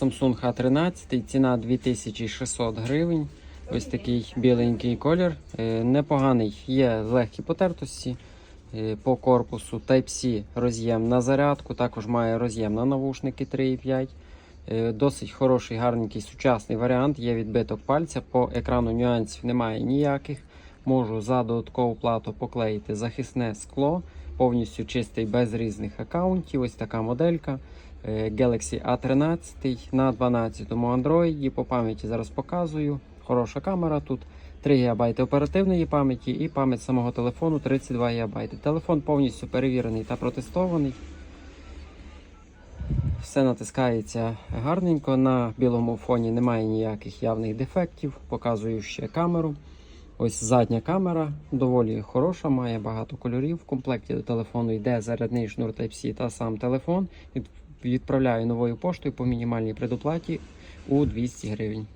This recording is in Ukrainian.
Samsung A13, ціна 2600 гривень. Ось такий біленький колір. Е, Непоганий, є легкі потертості е, по корпусу. Type-C роз'єм на зарядку, також має роз'єм на навушники 3,5. Е, Досить хороший, гарненький сучасний варіант. Є відбиток пальця. По екрану нюансів немає ніяких. Можу за додаткову плату поклеїти захисне скло, повністю чистий без різних аккаунтів. Ось така моделька. Е, Galaxy A13 на 12 Android. По пам'яті зараз показую. Хороша камера тут. 3 ГБ оперативної пам'яті і пам'ять самого телефону 32 ГБ. Телефон повністю перевірений та протестований. Все натискається гарненько. На білому фоні немає ніяких явних дефектів. Показую ще камеру. Ось задня камера доволі хороша, має багато кольорів. В комплекті до телефону йде зарядний шнур Type-C та сам телефон. Від- Відправляю новою поштою по мінімальній предоплаті у 200 гривень.